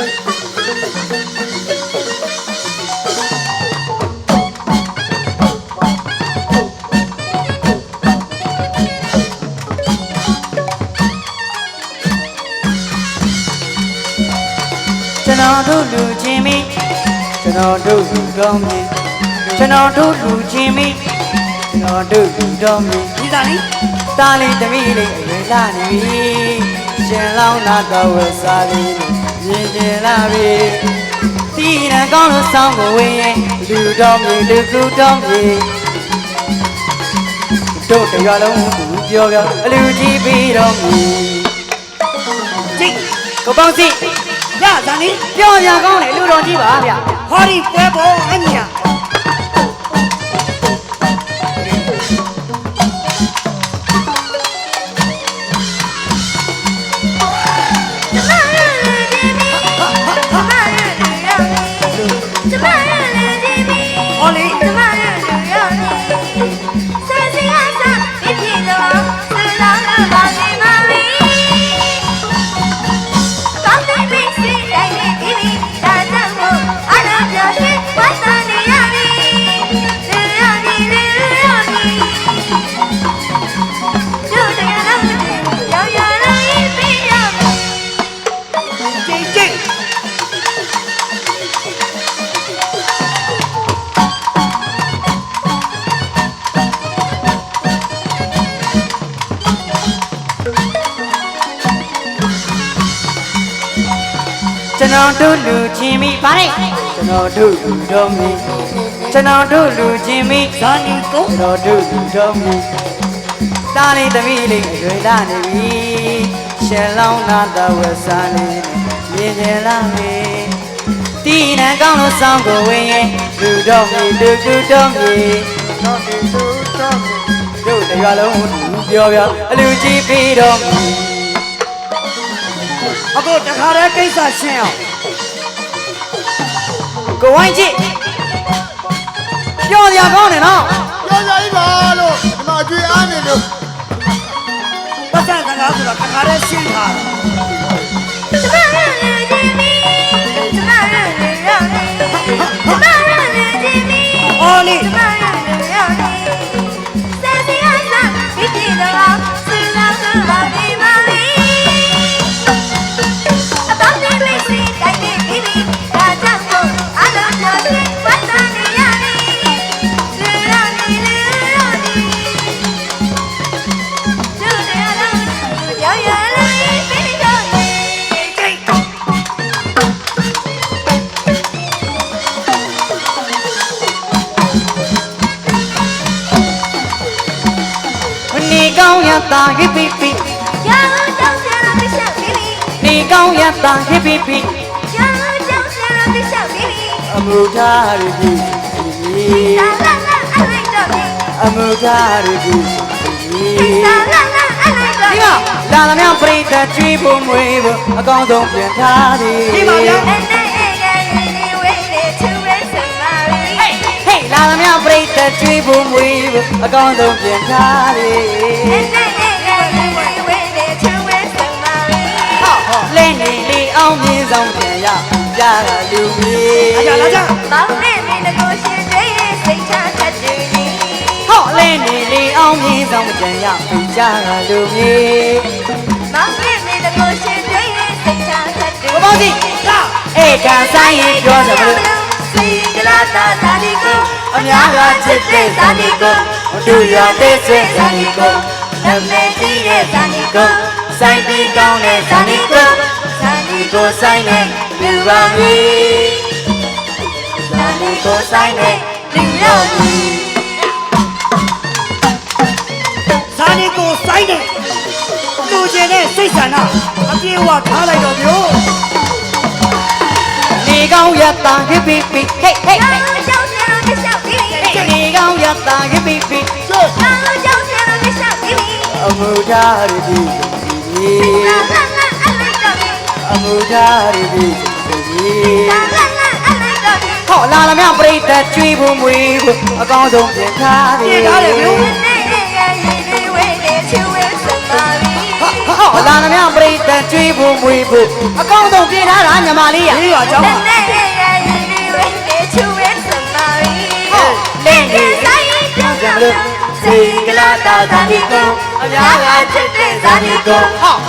ကျွန်တော်တို့လူချင်းမီကျွန်တော်တို့လူတော်မီကျွန်တော်တို့လူချင်းမီကျွန်တော်တို့လူတော်မီဒီသားလေးတားလေးတမီးလေးအရွယ်လာနေပြီရှင်လောင်းလာတော့ဝယ်စားလေး မြင်ကျင်လာပြီတီးရန်ကောင်းလို့ဆောင်းကိုဝင်ရင်လူတော်မီလူကူတော်မီတို့တရားလုံးသူပြောပြောအလူကြီးပြီးတော်မီကြိတ်ကိုပေါင်းစီရသားလေးပြောရကောင်းတယ်လူတော်ကြီးပါဗျဟောဒီပွဲပေါ်အမြာ ကျွန်တော်တို့လူချင်းမိပါလေကျွန်တော်တို့လူတော်မီကျွန်တော်တို့လူချင်းမိဇာနီကိုကျွန်တော်တို့လူတော်မီတားလေးတမီးလေးအရွယ်လာနေပြီရှင်လောင်းလာတော့ဝယ်စားလေးမြင်ကျင်လာပြီတီးနံကောင်းလို့ဆောင်းကိုဝင်ရင်လူတော်မီလူကူတော်မီတော်မီလူတော်မီတို့တရားလုံးသူပြောပြောအလူကြီးပြီးတော်မီ အခုတခါတည်းကိစ္စရှင်းအောင်ကိုဝိုင်းကြည့်ပြောရကောင်းတယ်နော်ပြောကြကြီးပါလို့ဒီမှာအကျွေးအားနေလို့ပတ်စံစကားဆိုတော့တခါတည်းရှင်းထားတာ နေကောင်းရတာဟိပိပိနေကောင်းရတာဟိပိပိအမှုထားရပြီအမှုထားရပြီဒီမှာလာသမျှပရိသတ်ကျွေးဖို့မွေးဖို့အကောင်းဆုံးပြန်ထားသည်ဒီပါဗျာဟေး လာသမျှပရိသတ်ကျွေးဖို့မွေးဖို့အကောင်းဆုံးပြန်ထားသည်လဲနေလေအောင်မြင်ဆောင်ပြန်ရကြတာလူကြီးလာကြလာကြမောင်နဲ့မင်းကိုရှင်တွေစိတ်ချတတ်တယ်နီဟောလဲနေလေအောင်မြင်ဆောင်ပြန်ရကြတာလူကြီးမောင်နဲ့မင်းကိုရှင်တွေစိတ်ချတတ်တယ်ဘဘောစီလာအေးကန်ဆိုင်ရင်ပြောစမလို့စီကလာတာသာဒီကို အများကချစ်တဲ့ဇာတိကိုသူရတဲ့ဆွေဇာတိကိုနမေတီးတဲ့ဇာနီကိုဆိုင်ပြီးကောင်းတဲ့ဇာတိကိုဇာနီဒီကိုကိုဆိုင်နဲ့လူပါမီဇာတိကိုဆိုင်နဲ့လူရောဇာနီကိုစိုင်းတယ်လူကျင်တဲ့စိတ်ဆန္ဒအပြေဝထားလိုက်တော့ပြောနေကောင်းရတာဟိပိပိဟေးဟေးကျောင်းကျောင်းဆရာတော်တခြားပြီးပြီနေ ကောင်းရတာဟိပိပိကျောင်းကျောင်းဆရာတော်တခြားပြီးပြီအမှုထားရသည်ဒီလာလာလာအလိုက်တော့ပြီအမှုထားရသည်ဒီလာလာလာအလိုက်တော့ပြီဟောလာလမြပရိသတ်ကျွေးဖို့မွေးဖို့အကောင်းဆုံးပြင်ထားသည်ပြင်ထားတယ်ဗျို့နဲ့ရဲ့ရည်တွေဝဲနေချူဝဲစမာရီဟောလာသမျှပြိတ္တကျွေးဖို့မွေးဖို့အကောင့်ဆုံးပြင်ထားတာညီမလေးရအေးပါကြောင်းပါနဲ့ရဲ့ ရဲ့ရင်လေးဝဲနဲ့ချူဝဲစမာရီလင်းနေဆိုင်ပြောင်းကြလို့စိတ်ကလာတာဇာတိကိုအများအားချစ်တဲ့ဇာတိကို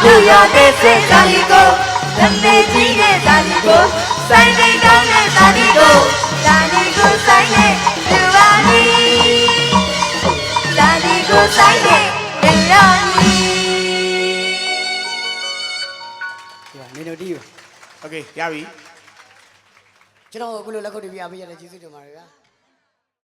လူရတဲ့စိတ်ဇာတိကိုသမီးကြီးတဲ့ဇာတိကိုဆိုင်နေကောင်းတဲ့ဇာတိကိုဇာတိကိုဆိုင်တဲ့လူပါနီဇာတိကိုဆိုင်တဲ့လူရနီ နေတို့တီးပါ โอเคရပြီ ကျွန်တော်အခုလိုလက်ခုပ်တွေပြပေးရတဲ့ကျေးဇူးတင်ပါတယ်ဗျာ